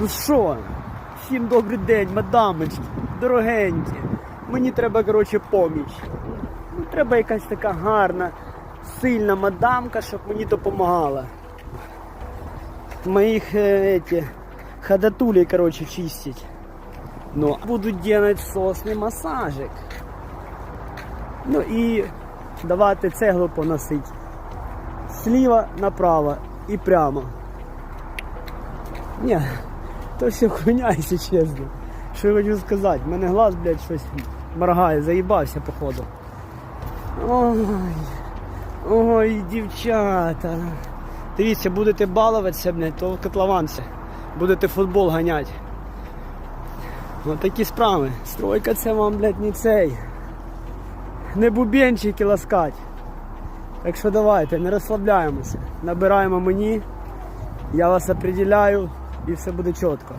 Ну що, всім добрий день, мадамочки, дорогенькі. Мені треба, коротше, поміч. Ну, треба якась така гарна, сильна мадамка, щоб мені допомагала. Моїх е, эти, ходатулей, короче, чистить. Ну, буду делать сосний массажик. Ну і давати цеглу поносить. Сліва направо і прямо. Ні, то все хуйня, якщо чесно. Що я хочу сказати? У мене глаз, блядь, щось моргає, заїбався, походу. Ой, ой, дівчата. Дивіться, будете балуватися, блядь, то котлованці. Будете футбол ганяти. Ось такі справи. Стройка це вам, блядь, не цей. Не бубенчики ласкать. Так що давайте, не розслабляємося. Набираємо мені, я вас определяю і все буде чітко.